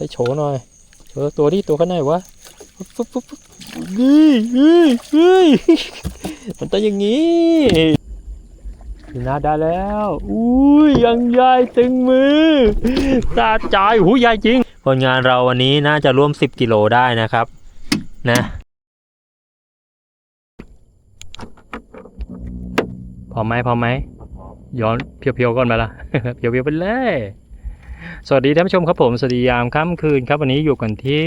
ได้โชว์หน่อยเออตัวนี้ตัวข้างในวะปุ๊บปุ๊บปุ๊บเฮ้ยเฮ้ยเฮ้ยมันต้องอย่างนี้พี่นาได้แล้ว อุ้ยยังใหญ่ตึงมือตาใจหูใหญ่จริง ผลงานเราวันนี้น่าจะร่วม 10 กิโลได้นะครับ นะ พอไหมพอไหมย้อนเพียวๆก่อนมาละเพียวๆไปเลย สวัสดีท่านผู้ชมครับผมสวัสดียามค่ำคืนครับวันนี้อยู่กันที่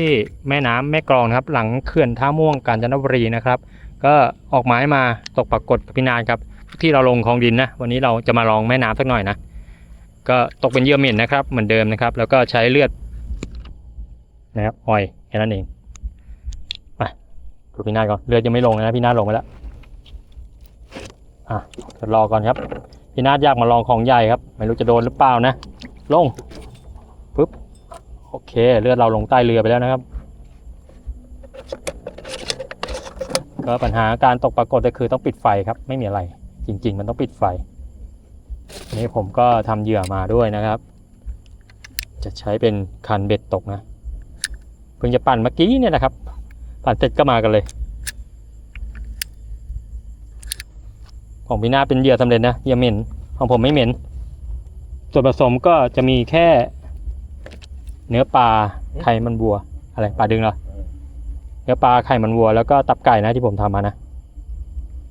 แม่น้ำแม่กลองครับ หลังเขื่อนท่าม่วงกาญจนบุรีนะครับ ก็ออกหมายมาตกปรากฏกับพี่นานครับ ที่เราลงคลองดินนะ วันนี้เราจะมาลองแม่น้ำสักหน่อยนะก็ตกเป็นเยื่อเหม็นนะครับ เหมือนเดิมนะครับ แล้วก็ใช้เลือดนะครับอ่อยแค่นั้นเองไปดูพี่นาฏก่อนเลือดยังไม่ลงนะพี่นาฏลงไปแล้วอะเดี๋ยวรอก่อนครับพี่นาฏอยากมาลองของใหญ่ครับ ไม่รู้จะโดนหรือเปล่านะ ลง โอเค เลือดเราลงใต้เรือไปแล้วนะครับ ก็ปัญหาการตกปรากฏก็คือต้องปิดไฟครับ ไม่มีอะไร จริง ๆ มันต้องปิดไฟนนี้ผมก็ทำเหยื่อมาด้วยนะครับ จะใช้เป็นคันเบ็ดตกนะ เพิ่งจะปั่นเมื่อกี้เนี่ยนะครับ ปั่นเสร็จก็มากันเลยของพี่นาเป็นเหยื่อสำเร็จนะเหยื่อเหม็น ของผมไม่เหม็น ส่วนผสมก็จะมีแค่ เนื้อปลาไข่มันวัว อะไรปลาดึงเหรอเนื้อปลาไข่มันวัวแล้วก็ตับไก่นะที่ผมทำมานะ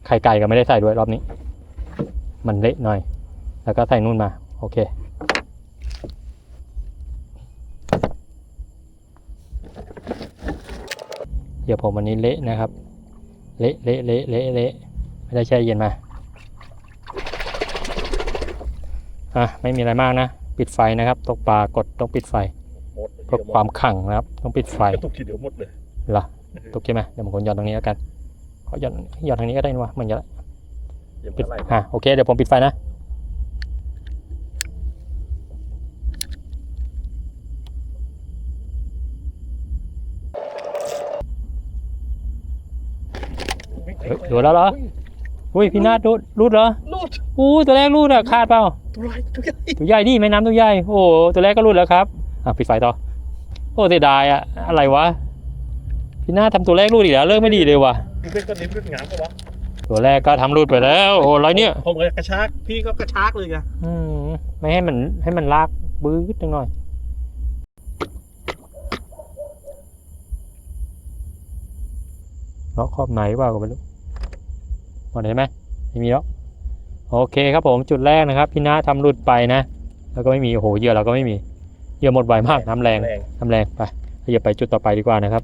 ไข่ไก่ก็ไม่ได้ใส่ด้วยรอบนี้ มันเละหน่อย แล้วก็ใส่นู่นมา โอเคเดี๋ยวผมวันนี้เละนะครับ เละเละเละเละเละไม่ได้แช่เย็นมาอะไม่มีอะไรมากนะ ปิดไฟนะครับ ตกปลากดต้องปิดไฟ เพื่อความขังนะครับ ต้องปิดไฟกระตุกทีเดียวหมดเลยเหรอตกใช่ไหมเดี๋ยวผมคนหย่อนตรงนี้แล้วกันขอหย่อนหย่อนทางนี้ก็ได้นะวะเหมือนจะยังปิดไม่ไรอะโอเคเดี๋ยวผมปิดไฟนะเฮ้ยดูแล้วเหรออุ้ยพี่นาดรูดรูดเหรอลูดอู้ตัวแรกรูดอะขาดเปล่าตัวไรตัวใหญ่ตัวใหญ่ดิแม่น้ำตัวใหญ่โอ้โหตัวแรกก็รูดแล้วครับ อะปิดไฟต่อ โอ้เสียดายอะอะไรวะ พี่นาทำตัวแรกรูดอีกแล้วเลิกไม่ดีเลยว่ะดูเป็นก้อนนิ้วเป็นหงามปะวะตัวแรกก็ทำรูดไปแล้ว โอ้อะไรเนี่ย ผมเลยกระชากพี่ก็กระชากเลยไงอืมไม่ให้มันให้มันลากบื้อจังหน่อยเลาะขอบไหนเปล่าก็ไม่รู้หมดเห็นไหมไม่มีแล้วโอเคครับผมจุดแรกนะครับ พี่นาทำหลุดไปนะ แล้วก็ไม่มีโอ้โหเหยื่อเราก็ไม่มี เหยื่อหมดไวมากน้ำแรงแรงน้ำแรงไปขยับไปจุดต่อไปดีกว่านะครับ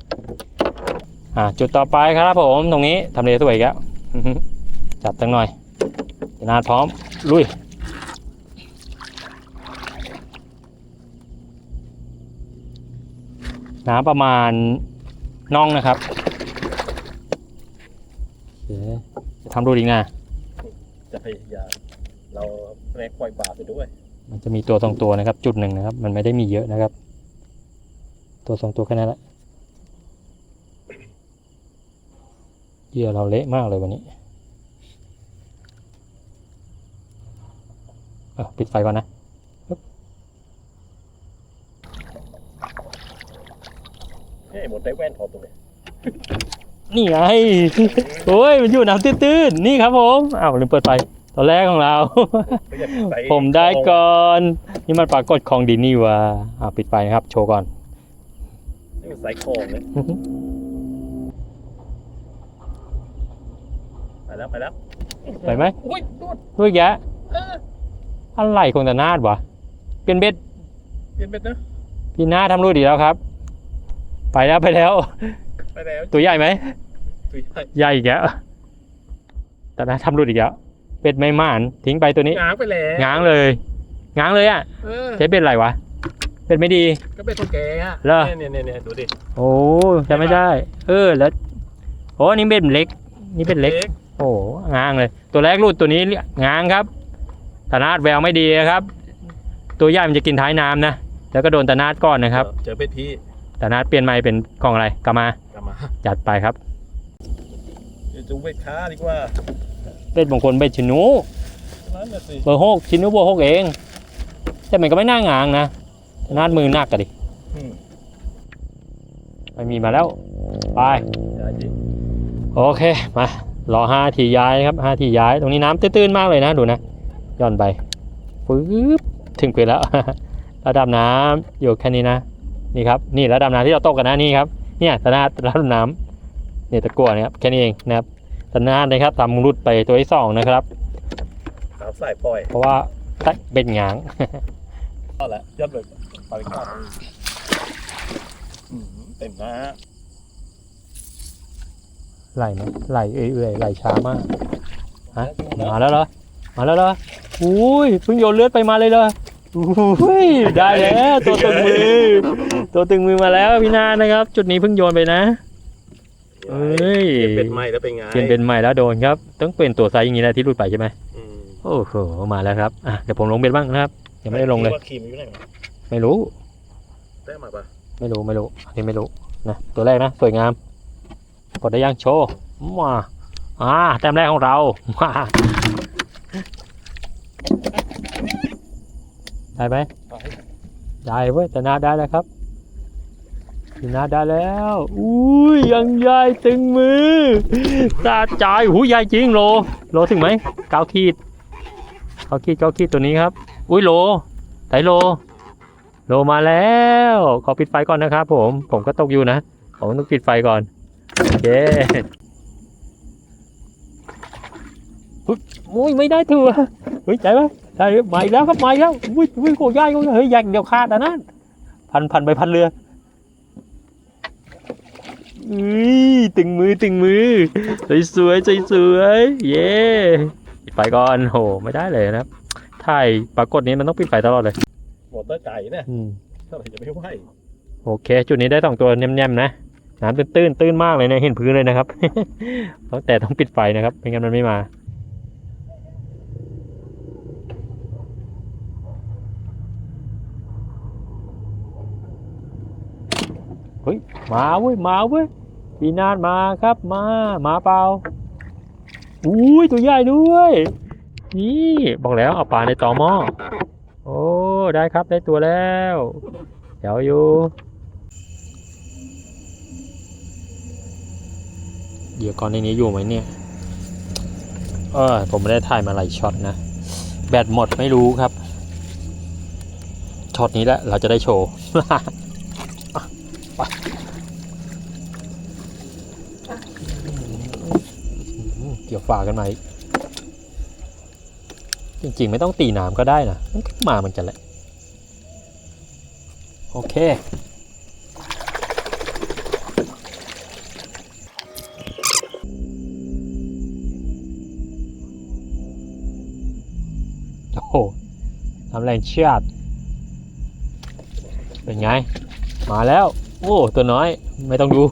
อ่า จุดต่อไปครับผมตรงนี้ทำเลสวยอีกแล้วอื้อหือจัดตั้งหน่อยนาพร้อมลุยน้ำประมาณน่องนะครับโอเคจะทำดูดีนะจะพยายามเราแรงปล่อยบาปไปด้วย มันจะมีตัวสองตัวนะครับ จุดหนึ่งนะครับ มันไม่ได้มีเยอะนะครับ ตัวสองตัวแค่นั้นแหละเหยื่อเราเละมากเลยวันนี้เออปิดไฟก่อนนะเฮ้ยหมดได้แว่นพอตัวเลยนี่ไง โอ้ย มันอยู่น้ำตื้นๆ นี่ครับผม อ้าวลืมเปิดไฟ ตอนแรกของเราไม่อยากใส่ผมได้ก่อน นี่มันปรากฏของดีนี่วะอ่าปิดไฟนะครับ โชว์ก่อนนี่มันใส่ของเลยไปแล้วไปแล้วไปไหมอุ้ยดูดด้วยแยะเอออะไรคงแต่นาดวะเป็นเบ็ดเปลี่ยนเป็นนะพี่นาทำรูดอีกแล้วครับ ไปแล้วไปแล้วไปแล้วตัวใหญ่ไหมตัวใหญ่ใหญ่อีกแล้วแต่นาทำรูดอีกแล้ว เป็ดไม่ม่านทิ้งไปตัวนี้ง้างไปแล้วง้างเลยง้างเลยอะเออใช้เป็ดอะไรวะเป็ดไม่ดี ก็เป็นตัวแกอะเหรอเนี่ยเนี่ยเนี่ยดูดิโอ้จะไม่ได้ เออแล้วโอ้นี่เป็นเล็ก นี่เป็นเล็ก โอ้ง้างเลย ตัวแรกรูดตัวนี้ง้างครับตานาดแววไม่ดีนะครับ ตัวใหญ่มันจะกินท้ายน้ำนะแล้วก็โดนตานาดก่อนนะครับ เจอเป็นพี่ตานาดเปลี่ยนไม้เป็นกล่องอะไรกลับมากลับมาจัดไปครับเดี๋ยวจะเวทค้าดีกว่า เป็ดมงคลเป็ดชินูนั่นน่ะสิเบอร์หกชินูเบอร์หกเอง แต่มันก็ไม่น่างางนะตานาดมือหนักกันดิอืมไม่มีมาแล้ว ไปย้ายจริงโอเค มารอห้าทีย้ายนะครับห้าทีย้าย ตรงนี้น้ำตื้นๆมากเลยนะ ดูนะย่อนไปปึ๊บถึงไปแล้ว ระดับน้ำอยู่แค่นี้นะ นี่ครับ นี่ระดับน้ำที่เราตกกันนะนี่ครับ เนี่ยตะนาดระดับน้ำเนี่ยตะกั่วเนี่ยครับ แค่นี้เองนะครับ ตะนาดนะครับทำรุดไปตัวที่สองนะครับน้ำใส่ปล่อยเพราะว่าเป็นหงางก็แหละยัดเลยปลาลิก้าอืมเต็มนะไหลไหมไหลเอื่อยๆไหลช้ามากฮะมาแล้วเหรอมาแล้วเหรออุ้ยเพิ่งโยนเลือดไปมาเลยเหรออุ้ยได้แล้วตัวตึงมือ ตัวตึงมือมาแล้วพี่นานะครับ จุดนี้เพิ่งโยนไปนะ เอ้ยเปลี่ยนเป็นไม้แล้วเป็นไงเปลี่ยนเป็นใหม่แล้วโดนครับ ต้องเปลี่ยนตัวไซส์อย่างนี้แหละที่หลุดไปใช่ไหมอืมโอ้โหมาแล้วครับอะเดี๋ยวผมลงเบ็ดบ้างนะครับยังไม่ได้ลงเลย ว่าครีมอยู่ไหนวะไม่รู้ ได้มาปะไม่รู้ไม่รู้อันนี้ไม่รู้นะตัวแรกนะสวยงามกดได้ยังโชว์มาอ่าแต้มแรกของเรามาได้ไหมไปได้เว้ยแต่นาได้แล้วครับ ชนาได้แล้ว อุ้ยยังใหญ่ตึงมือสาใจหูใหญ่จริงโล โลถึงไหมเก้าขีดเก้าขีดเก้าขีดตัวนี้ครับ อุ้ยโลไตโล โลมาแล้วขอปิดไฟก่อนนะครับผม ผมก็ตกอยู่นะ ผมต้องปิดไฟก่อน โอเคอุ๊ยอุ้ยไม่ได้ถือเฮ้ยใจไหมได้มาอีกแล้วครับมาอีกแล้วอุ้ยอุ้ยโกย่ายโกย่ายเฮ้ยยากเดี๋ยวขาดนะนั่นพันพันไปพันเรือ อุ้ยตึงมือตึงมือสวยสวยสวยสวยเย้ปิดไฟก่อนโหไม่ได้เลยนะครับถ่ายปรากฏนี้มันต้องปิดไฟตลอดเลยมอเตอร์ไก่เนี่ยอืมเท่าไหร่จะไม่ไหวโอเค จุดนี้ได้สองตัวแนมๆนะน้ำตื้นๆตื้นมากเลยเนี่ยเห็นพื้นเลยนะครับ แต่ต้องปิดไฟนะครับไม่งั้นมันไม่มา เฮ้ยมาเว้ยมาเว้ยปีนานมาครับมามาเปล่าอุ้ยตัวใหญ่ด้วยนี่บอกแล้วเอาปลาในตอหม้อโอ้ได้ครับได้ตัวแล้วเดี๋ยวอยู่ เหยื่อก้อนในนี้อยู่ไหมเนี่ยเออผมไม่ได้ถ่ายมาหลายช็อตนะ แบตหมดไม่รู้ครับช็อตนี้แหละเราจะได้โชว์ ไปอืม เกี่ยวฝากันไหมาอีกจริงๆ ไม่ต้องตีน้ำก็ได้นะ มันก็มาเหมือนกันแหละ โอเค โอ้โหทำแรงเชือดเป็นไง มาแล้ว โอ้ ตัวน้อย ไม่ต้องดู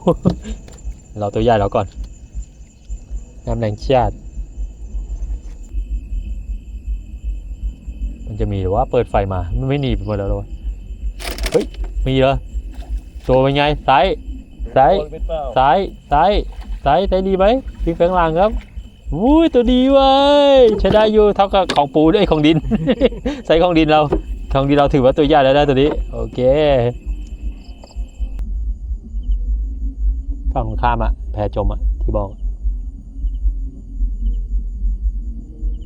เราตัวใหญ่แล้วก่อน น้ำแรงเชือดมันจะมีหรือว่าเปิดไฟมามันไม่หนีไปหมดแล้วเหรอวะเฮ้ย มีเหรอตัวเป็นไงไซส์ไซส์โดนเป็นเปล่าซ้ายซ้ายซ้ายซ้ายดีไหมทิ้งแฝงหลังครับอุ้ยตัวดีเว้ยใช้ได้อยู่เท่ากับของปูด้วยของดินใส่ของดินเราของดินเราถือว่าตัวใหญ่แล้วนะตัวนี้ โอเคฝั่งตรงข้ามอะแพจมอะที่บอก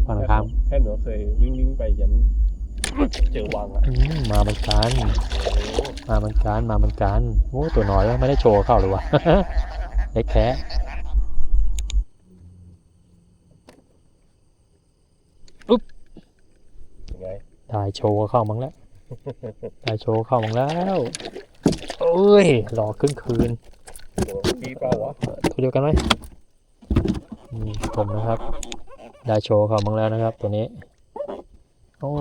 ฝั่งตรงข้ามแค่หนูเคยวิ่งวิ่งไปยันเจอวังอะอืมมาเหมือนกันโอ้โหมาเหมือนกันมาเหมือนกันโอ้ตัวน้อยไม่ได้โชว์เข้าเลยวะเล็กแค่ยังไงได้โชว์เข้ามั้งแล้วได้โชว์เข้ามั้งแล้วโอ้ยรอครึ่งคืนตัวปีเปล่าวะตัวเดียวกันไหมอืมผมนะครับ ได้โชว์เข้ามั้งแล้วนะครับ ตัวนี้ โอ้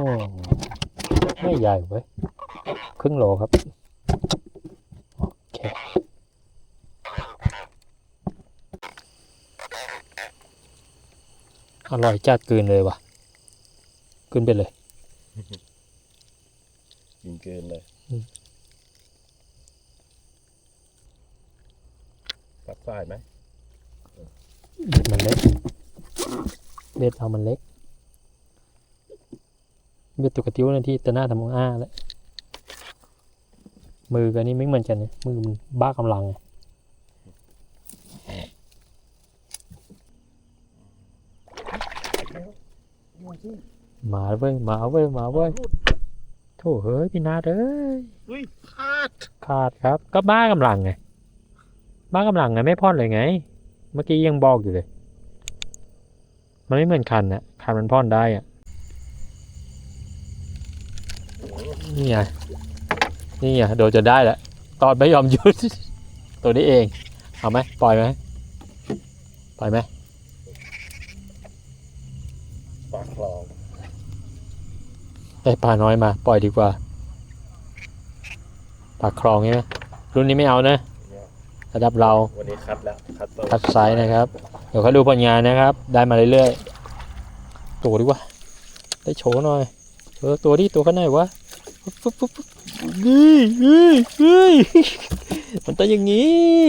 ไม่ใหญ่เว้ยครึ่งโลครับ โอเค อร่อยจัดกลืนเลยว่ะกลืนไปเลยกินเกินเลยอืมตัดสายไหมเบ็ดมันเล็ก เลืดเรามันเล็กเลือดตุกติ้วนั่นที่ตะหน้าทำอ้าแล้วมือกันนี่ไม่เหมือนกันนะมือมันบ้ากำลังงมาเว้ยมาเว้ยมาเว้ยโถเฮ้ยพี่นาเอ้ยขาดขาดครับ ก็บ้ากำลังไงบ้ากำลังไงไม่พอดเลยไง เมื่อกี้ยังบอกอยู่เลย มันไม่เหมือนคันนะคันมันพ่อนได้อะนี่ไงนี่ไงโดนจนได้แล้วตอนไม่ยอมหยุด ตัวนี้เอง เอาไหมปล่อยไหมปล่อยไหมปากคลองได้ปลาน้อยมา ปล่อยดีกว่าปลาคลองใช่ไหมรุ่นนี้ไม่เอานะระดับเราวันนี้คัดแล้วคัดตัวคัดไซส์นะครับ เดี๋ยวเขาดูผลงานนะครับ ได้มาเรื่อยๆตัวดีกว่า ได้โชว์หน่อยเออตัวที่ตัวข้างในวะปุ๊บปุ๊บปุ๊บเฮ้ยเฮ้ยเฮ้ยมันต้องอย่างนี้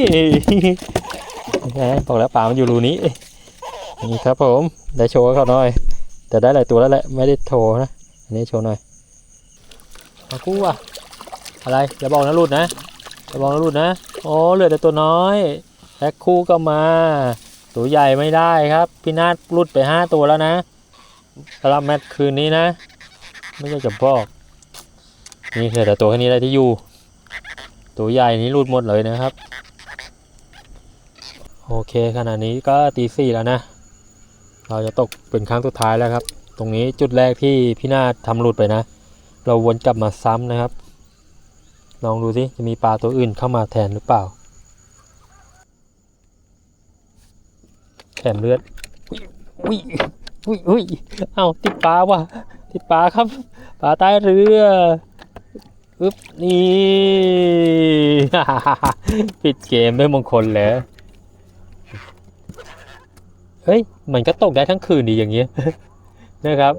แหมบอกแล้วปลามันอยู่รูนี้นี่ครับผมได้โชว์เขาหน่อย แต่ได้หลายตัวแล้วแหละไม่ได้โชว์นะอันนี้โชว์หน่อยมาคู่อะอะไรอย่าบอกนะรุดนะอย่าบอกนะรุดนะโอ้เหลือแต่ตัวน้อยแพ็คคู่ก็มา ตัวใหญ่ไม่ได้ครับ พี่นาฏรุดไปห้าตัวแล้วนะสำหรับแมตช์คืนนี้นะ ไม่ใช่จะบอกนี่เหลือแต่ตัวแค่นี้ได้ที่อยู่ ตัวใหญ่นี้รุดหมดเลยนะครับ โอเคขณะนี้ก็ตีสี่แล้วนะ เราจะตกเป็นครั้งสุดท้ายแล้วครับ ตรงนี้จุดแรกที่พี่นาฏทำหลุดไปนะ เราวนกลับมาซ้ำนะครับ ลองดูสิจะมีปลาตัวอื่นเข้ามาแทนหรือเปล่า แถมเลือดอุ้ยอุ้ยอุ้ยเอ้าติดปลาว่ะติดปลาครับปลาใต้เรืออึ๊บนี่ปิดเกมด้วยมงคลแล้วเฮ้ยมันก็ตกได้ทั้งคืนดีอย่างเงี้ยนะครับ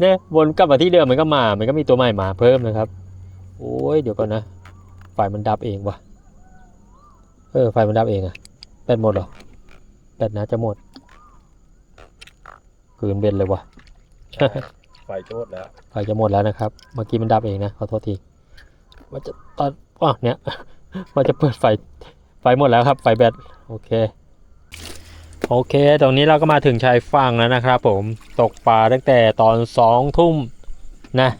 เนี่ยวนกลับมาที่เดิมมันก็มา มันก็มีตัวใหม่มาเพิ่มนะครับ โอ้ยเดี๋ยวก่อนนะไฟมันดับเองวะเออไฟมันดับเองอะแบตหมดหรอ แบตน่าจะหมดคืนเบ็ดเลยว่ะไฟโจดแล้วไฟจะหมดแล้วนะครับ เมื่อกี้มันดับเองนะขอโทษทีว่าจะตอนอ้าวเนี่ยว่าจะเปิดไฟไฟหมดแล้วครับ ไฟแบตโอเค โอเค ตรงนี้เราก็มาถึงชายฝั่งแล้วนะครับ ผมตกปลาตั้งแต่ตอนสองทุ่มนะ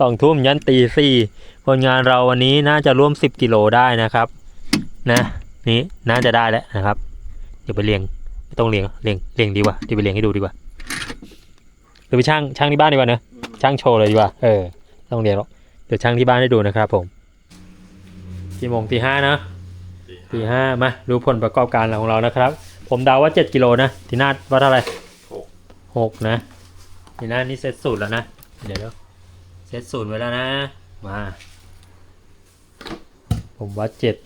สองทุ่มยันตีสี่ผลงานเราวันนี้น่าจะร่วมสิบกิโลได้นะครับ นะ นี่น่าจะได้แล้วนะครับเดี๋ยวไปเรียงไม่ต้องเรียงเรียงเรียงดีกว่าเดี๋ยวไปเรียงให้ดูดีกว่าหรือไปช่างช่างที่บ้านดีกว่าเนอะช่างโชว์เลยดีกว่าเออต้องเรียงหรอกเดี๋ยวช่างที่บ้านให้ดูนะครับผมกี่โมงตีห้านะตีห้ามาดูผลประกอบการของเรานะครับ ผมเดาว่าเจ็ดกิโลนะทีนาดว่าเท่าไหร่หกหกนะทีนาดนี่เซตสูตรแล้วนะเดี๋ยวเดี๋ยวเซตสูตรไว้แล้วนะมาผมว่าเจ็ด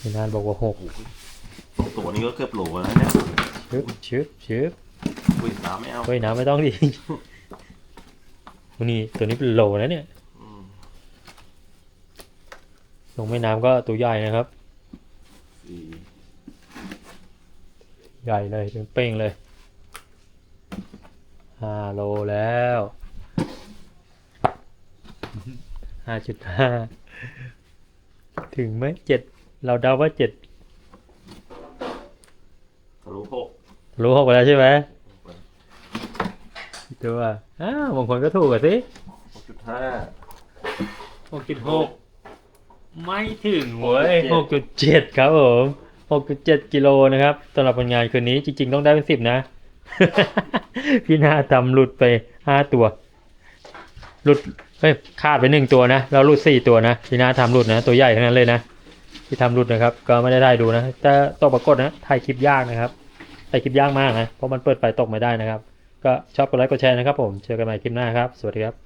ทีนาดบอกว่าหกสอง ตัวนี้ก็เกือบโหลแล้วเนี่ยชึบชึบชึบอุ้ยน้ำไม่เอาเฮ้ยน้ำไม่ต้องดิวันนี้ตัวนี้เป็นโหลนะเนี่ย อืมลงแม่น้ำก็ตัวใหญ่นะครับ สี่ใหญ่เลยเป็นเป้งเลยห้าโลแล้วห้าจุดห้าถึงไหมเจ็ดเราเดาว่าเจ็ด ทะลุหกรู้หกไปแล้วใช่ไหมตัวอ้าวบางคนก็ถูกอะสิหกจุดห้าหกจุดหกไม่ถึงเว้ยหกจุดเจ็ดครับผมหกจุดเจ็ดกิโลนะครับสำหรับผลงานคืนนี้จริง ๆ ต้องได้เป็นสิบนะ พี่นาทำหลุดไปห้าตัว หลุดเฮ้ยขาดไปหนึ่งตัวนะแล้วหลุดสี่ตัวนะ พี่นาทำหลุดนะ ตัวใหญ่ทั้งนั้นเลยนะ ที่ทำหลุดนะครับ ก็ไม่ได้ได้ดูนะแต่ตกปรากฏนะถ่ายคลิปยากนะครับถ่ายคลิปยากมากนะเพราะมันเปิดไฟตกไม่ได้นะครับ ก็ชอบกดไลค์กดแชร์นะครับผมเจอกันใหม่คลิปหน้าครับ สวัสดีครับ